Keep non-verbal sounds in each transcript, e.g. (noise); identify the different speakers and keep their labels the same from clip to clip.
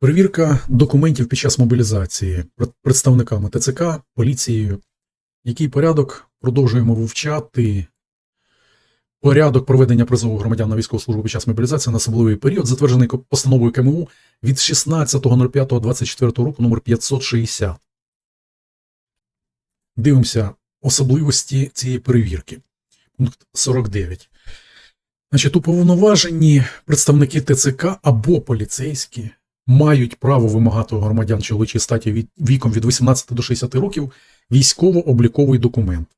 Speaker 1: Перевірка документів під час мобілізації представниками ТЦК, поліцією. Який порядок продовжуємо вивчати порядок проведення призову громадян на військову службу під час мобілізації на особливий період, затверджений постановою КМУ від 16.05.24 року номер 560. Дивимося особливості цієї перевірки. Пункт 49. Значить, уповноважені представники ТЦК або поліцейські мають право вимагати у громадян чоловічої статі від, віком від 18 до 60 років військово-обліковий документ.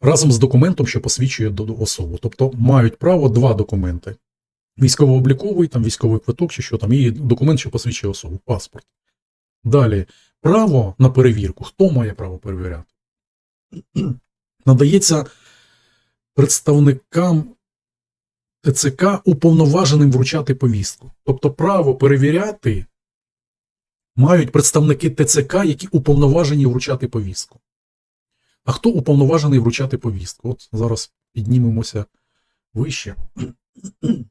Speaker 1: Разом з документом, що посвідчує особу. Тобто мають право два документи: військово-обліковий, там військовий квиток чи що там, і документ, що посвідчує особу, паспорт. Далі, право на перевірку. Хто має право перевіряти? (clears throat) Надається представникам ТЦК уповноваженим вручати повістку. Тобто право перевіряти мають представники ТЦК, які уповноважені вручати повістку. А хто уповноважений вручати повістку? От зараз піднімемося вище. (clears throat)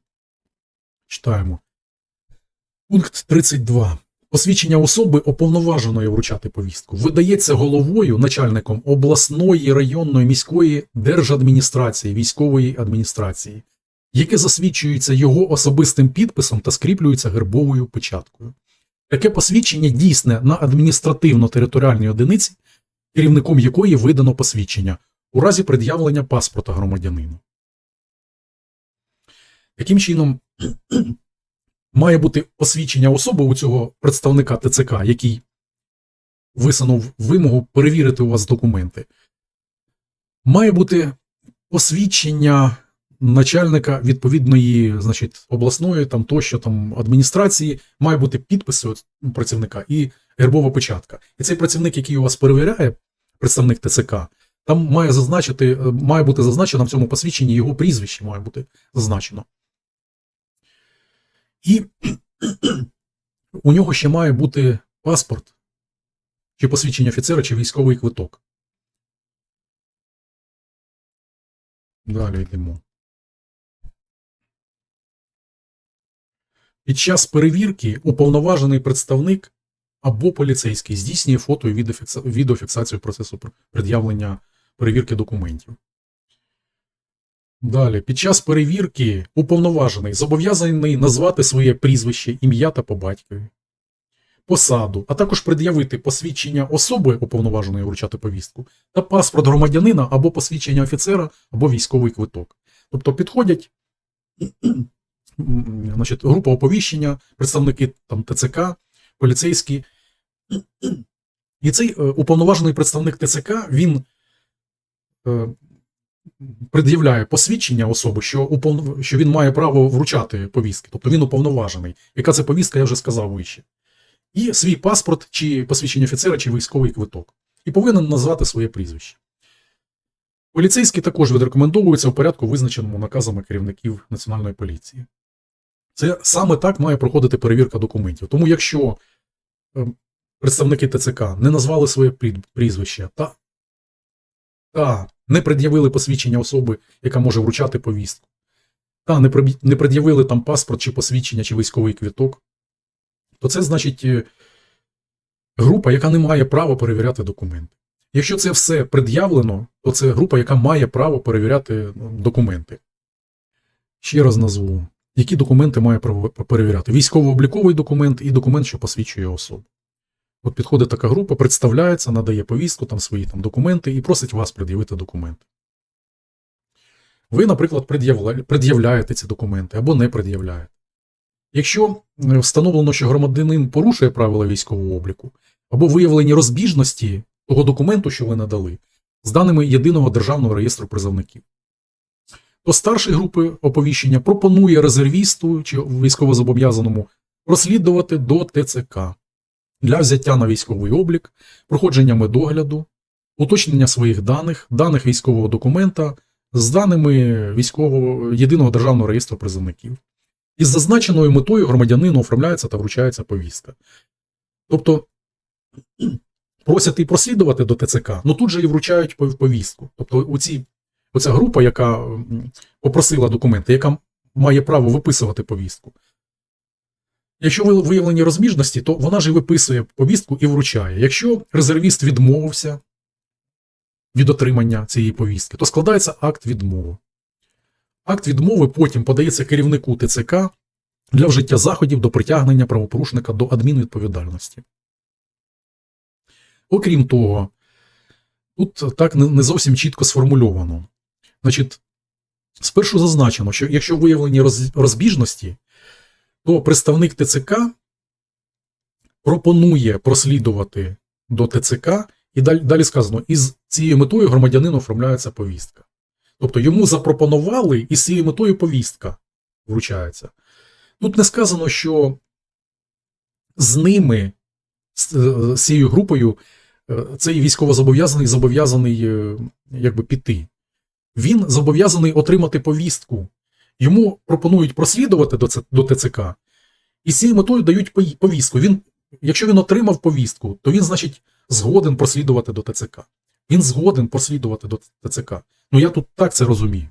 Speaker 1: Читаємо. Пункт 32. Посвідчення особи уповноваженої вручати повістку видається головою, начальником обласної, районної, міської держадміністрації, військової адміністрації, яке засвідчується його особистим підписом та скріплюється гербовою печаткою. Таке посвідчення дійсне на адміністративно-територіальній одиниці, керівником якої видано посвідчення у разі пред'явлення паспорта громадянину. Таким чином, (clears throat) має бути посвідчення особи у цього представника ТЦК, який висунув вимогу перевірити у вас документи. Має бути посвідчення начальника відповідної, значить, обласної там тощо там адміністрації, має бути підпис от працівника і гербова печатка. І цей працівник, який у вас перевіряє, представник ТЦК, там має зазначити, е, має бути зазначено в цьому посвідченні його прізвище має бути зазначено. І (clears throat) у нього ще має бути паспорт, чи посвідчення офіцера, чи військовий квиток. Далі йдемо. Під час перевірки уповноважений представник або поліцейський здійснює фото і відеофіксацію процесу пред'явлення перевірки документів. Далі, під час перевірки уповноважений зобов'язаний назвати своє прізвище, ім'я та по батькові, посаду, а також пред'явити посвідчення особи, уповноваженої вручати повістку, та паспорт громадянина або посвідчення офіцера, або військовий квиток. Тобто підходять значить, група оповіщення, представники там, ТЦК, поліцейські. І цей е, уповноважений представник ТЦК, він е, пред'являє посвідчення особи, що, що він має право вручати повістки. Тобто він уповноважений. Яка це повістка, я вже сказав вище. І свій паспорт, чи посвідчення офіцера, чи військовий квиток. І повинен назвати своє прізвище. Поліцейські також відрекомендовуються в порядку, визначеному наказами керівників Національної поліції. Це саме так має проходити перевірка документів. Тому якщо е, представники ТЦК не назвали своє прізвище та, та не пред'явили посвідчення особи, яка може вручати повістку, та не, пред'явили там паспорт чи посвідчення, чи військовий квіток, то це значить е, група, яка не має права перевіряти документи. Якщо це все пред'явлено, то це група, яка має право перевіряти документи. Ще раз назву, які документи має перевіряти: військово-обліковий документ і документ, що посвідчує особу. От підходить така група, представляється, надає повістку, там свої там документи і просить вас пред'явити документи. Ви, наприклад, пред'являєте ці документи або не пред'являєте. Якщо е, встановлено, що громадянин порушує правила військового обліку, або виявлені розбіжності того документу, що ви надали, з даними єдиного державного реєстру призовників, то старший групи оповіщення пропонує резервісту чи військовозобов'язаному розслідувати до ТЦК для взяття на військовий облік, проходження медогляду, уточнення своїх даних, даних військового документа з даними військового єдиного державного реєстру призовників. Із зазначеною метою громадянину оформляється та вручається повістка. Тобто просять і прослідувати до ТЦК, ну тут же і вручають повістку. Тобто оці, оця група, яка попросила документи, яка має право виписувати повістку. Якщо виявлені розбіжності, то вона ж і виписує повістку і вручає. Якщо резервіст відмовився від отримання цієї повістки, то складається акт відмови. Акт відмови потім подається керівнику ТЦК для вжиття заходів до притягнення правопорушника до адмінвідповідальності. Окрім того, тут так не зовсім чітко сформульовано. Значить, спершу зазначено, що якщо виявлені розбіжності, то представник ТЦК пропонує прослідувати до ТЦК, і далі, далі сказано, із цією метою громадянину оформляється повістка. Тобто йому запропонували, і з цією метою повістка вручається. Тут не сказано, що з ними, з, цією групою, е, цей військовозобов'язаний зобов'язаний е, якби піти. Він зобов'язаний отримати повістку. Йому пропонують прослідувати до, ТЦК, і з цією метою дають повістку. Він, якщо він отримав повістку, то він, значить, згоден прослідувати до ТЦК. Він згоден прослідувати до ТЦК. Ну я тут так це розумію.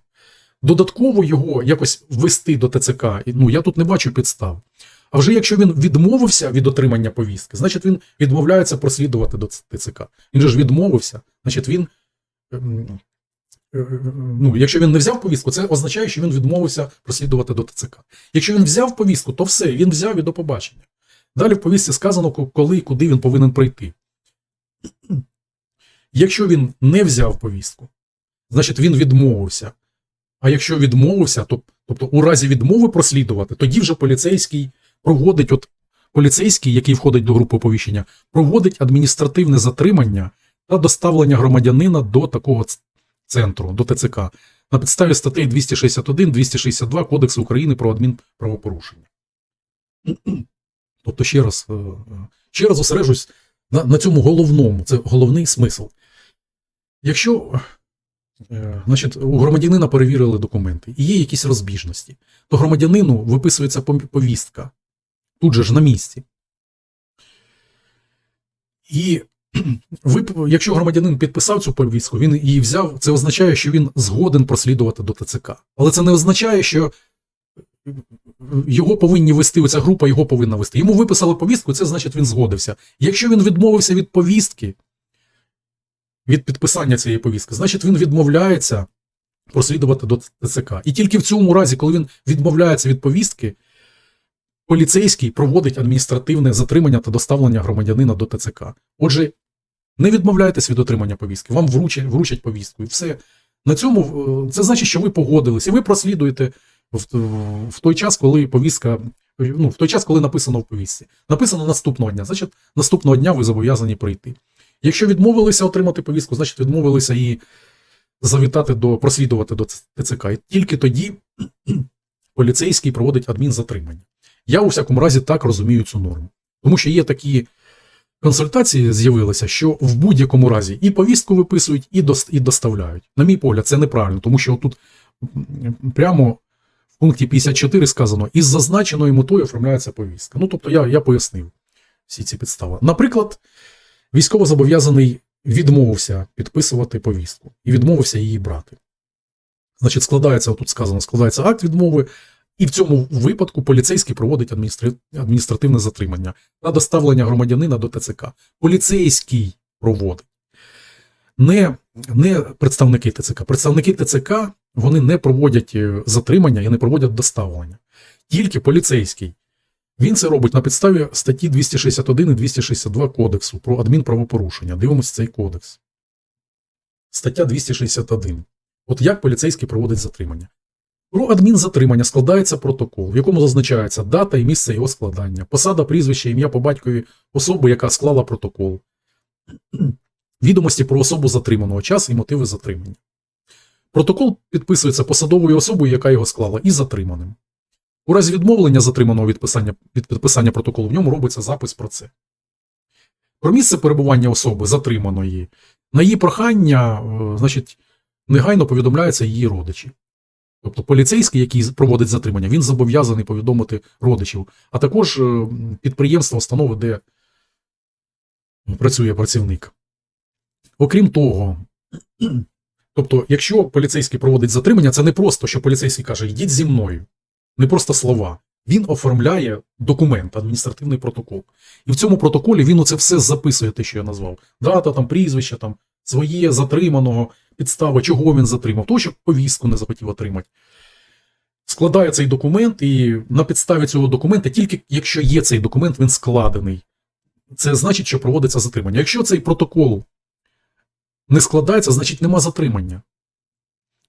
Speaker 1: Додатково його якось ввести до ТЦК, ну я тут не бачу підстав. А вже якщо він відмовився від отримання повістки, значить він відмовляється прослідувати до ТЦК. Він же ж відмовився, значить він. Ем, е, Ну, якщо він не взяв повістку, це означає, що він відмовився прослідувати до ТЦК. Якщо він взяв повістку, то все, він взяв і до побачення. Далі в повістці сказано, коли і куди він повинен прийти. (clears throat) Якщо він не взяв повістку, значить він відмовився. А якщо відмовився, то, тобто у разі відмови прослідувати, тоді вже поліцейський проводить, от поліцейський, який входить до групи оповіщення, проводить адміністративне затримання та доставлення громадянина до такого центру, до ТЦК, на підставі статей 261-262 Кодексу України про адмінправопорушення. Тобто, ще раз, е, е, ще раз зосереджусь на, на цьому головному, це головний смисл. Якщо Е, Значить, у громадянина перевірили документи і є якісь розбіжності, то громадянину виписується повістка тут же ж на місці. І (clears throat) ви, якщо громадянин підписав цю повістку, він її взяв, це означає, що він згоден прослідувати до ТЦК. Але це не означає, що його повинні вести, оця група його повинна вести. Йому виписали повістку, це значить він згодився. Якщо він відмовився від повістки, від підписання цієї повістки, значить він відмовляється прослідувати до ТЦК. І тільки в цьому разі, коли він відмовляється від повістки, поліцейський проводить адміністративне затримання та доставлення громадянина до ТЦК. Отже, не відмовляйтесь від отримання повістки, вам вручать, вручать повістку. І все. На цьому е, це значить, що ви погодились, і ви прослідуєте в, в той час, коли повістка. Ну, в той час, коли написано в повістці. Написано наступного дня, значить, наступного дня ви зобов'язані прийти. Якщо відмовилися отримати повістку, значить відмовилися і завітати до прослідувати до ТЦК. І тільки тоді (clears throat) поліцейський проводить адмінзатримання. Я у всякому разі так розумію цю норму. Тому що є такі консультації з'явилися, що в будь-якому разі і повістку виписують, і доставляють. На мій погляд, це неправильно, тому що тут прямо в пункті 54 сказано, із зазначеною метою оформляється повістка. Ну, тобто я, я пояснив всі ці підстави. Наприклад, військовозобов'язаний відмовився підписувати повістку і відмовився її брати. Значить, складається, тут сказано, складається акт відмови, і в цьому випадку поліцейський проводить адміністра- адміністративне затримання та доставлення громадянина до ТЦК. Поліцейський проводить. Не, не представники ТЦК. Представники ТЦК вони не проводять е, затримання і не проводять доставлення. Тільки поліцейський. Він це робить на підставі статті 261 і 262 Кодексу про адмінправопорушення. Дивимося цей кодекс. Стаття 261. От як поліцейський проводить затримання. Про адмінзатримання складається протокол, в якому зазначається дата і місце його складання, посада, прізвище, ім'я по батькові особи, яка склала протокол, відомості про особу затриманого, час і мотиви затримання. Протокол підписується посадовою особою, яка його склала, і затриманим. У разі відмовлення затриманого від, писання, від підписання протоколу в ньому робиться запис про це. Про місце перебування особи затриманої, на її прохання, е, значить, негайно повідомляються її родичі. Тобто поліцейський, який проводить затримання, він зобов'язаний повідомити родичів, а також е, підприємства, установи, де працює працівник. Окрім того, (clears throat) тобто, якщо поліцейський проводить затримання, це не просто, що поліцейський каже, йдіть зі мною. Не просто слова. він оформляє документ, адміністративний протокол. І в цьому протоколі він оце все записує, те, що я назвав. Дата, там, прізвище, там, своє затриманого, підстава, чого він затримав, того, що повістку не захотів отримати. Складає цей документ, і на підставі цього документа, тільки якщо є цей документ, він складений. Це значить, що проводиться затримання. Якщо цей протокол не складається, значить нема затримання.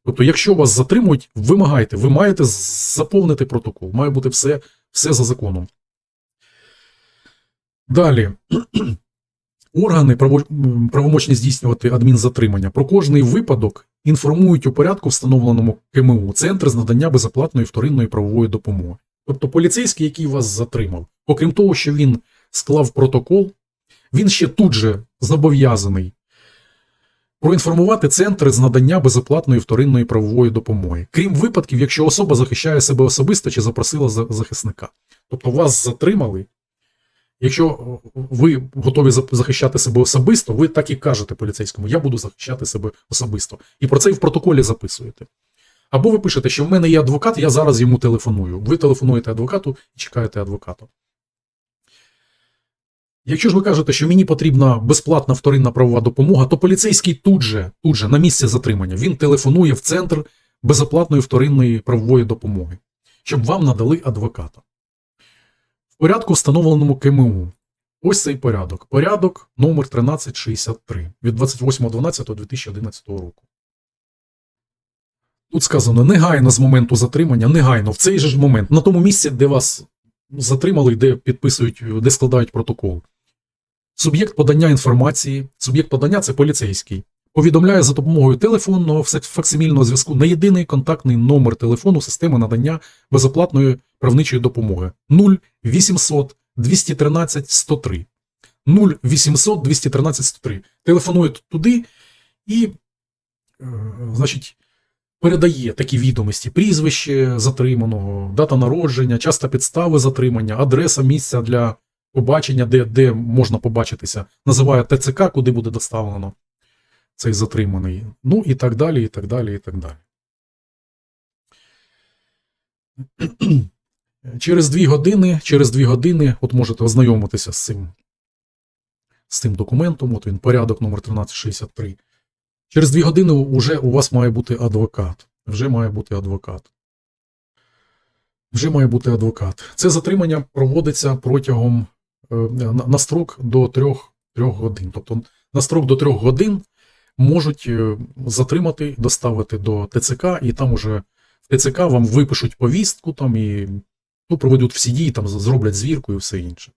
Speaker 1: Тобто, якщо вас затримують, вимагайте, ви маєте заповнити протокол. Має бути все, все за законом. Далі. (clears throat) Органи правомочні здійснювати адмінзатримання. Про кожний випадок інформують у порядку, встановленому КМУ, Центр з надання безоплатної вторинної правової допомоги. Тобто поліцейський, який вас затримав, окрім того, що він склав протокол, він ще тут же зобов'язаний проінформувати центр з надання безоплатної вторинної правової допомоги, крім випадків, якщо особа захищає себе особисто чи запросила захисника. Тобто вас затримали. Якщо ви готові захищати себе особисто, ви так і кажете поліцейському: я буду захищати себе особисто. І про це і в протоколі записуєте. Або ви пишете, що в мене є адвокат, я зараз йому телефоную. Ви телефонуєте адвокату і чекаєте адвоката. Якщо ж ви кажете, що мені потрібна безплатна вторинна правова допомога, то поліцейський тут же, тут же на місці затримання, він телефонує в центр безоплатної вторинної правової допомоги, щоб вам надали адвоката. Порядку, встановленому КМУ. Ось цей порядок. Порядок номер 1363 від 28.12.2011 року. Тут сказано негайно з моменту затримання, негайно, в цей же ж момент, на тому місці, де вас затримали, де підписують, де складають протокол. Суб'єкт подання інформації, суб'єкт подання це поліцейський. Повідомляє за допомогою телефонного факсимільного зв'язку на єдиний контактний номер телефону системи надання безоплатної правничої допомоги 0800 213 103. 0800 213 103. Телефонує туди і, е, значить, передає такі відомості: прізвище затриманого, дата народження, часто підстави затримання, адреса місця для побачення, де, де можна побачитися, називає ТЦК, куди буде доставлено цей затриманий. Ну і так далі, і так далі, і так далі. (clears throat) Через дві години, через дві години, от можете ознайомитися з цим, з цим документом, от він порядок номер 1363. Через дві години вже у вас має бути адвокат. Вже має бути адвокат. Вже має бути адвокат. Це затримання проводиться протягом е, на, строк до трьох, трьох годин. Тобто на строк до трьох годин можуть е, затримати, доставити до ТЦК, і там уже в ТЦК вам випишуть повістку там і ну, проведуть всі дії, там зроблять звірку і все інше.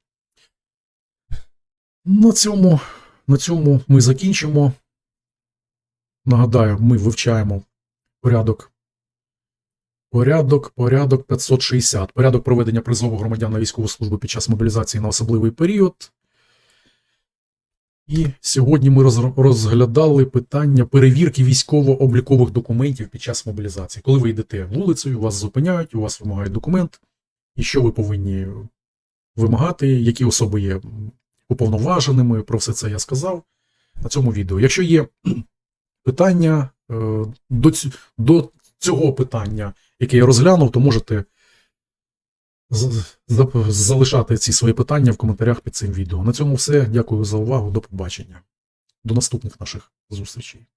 Speaker 1: На цьому, на цьому ми закінчимо. Нагадаю, ми вивчаємо порядок. Порядок, порядок 560. Порядок проведення призову громадян на військову службу під час мобілізації на особливий період. І сьогодні ми роз- розглядали питання перевірки військово-облікових документів під час мобілізації. Коли ви йдете вулицею, вас зупиняють, у вас вимагають документ, і що ви повинні вимагати, які особи є уповноваженими. Про все це я сказав на цьому відео. Якщо є (clears throat) питання е, до, цього питання, яке я розглянув, то можете залишати ці свої питання в коментарях під цим відео. На цьому все. Дякую за увагу. До побачення. До наступних наших зустрічей.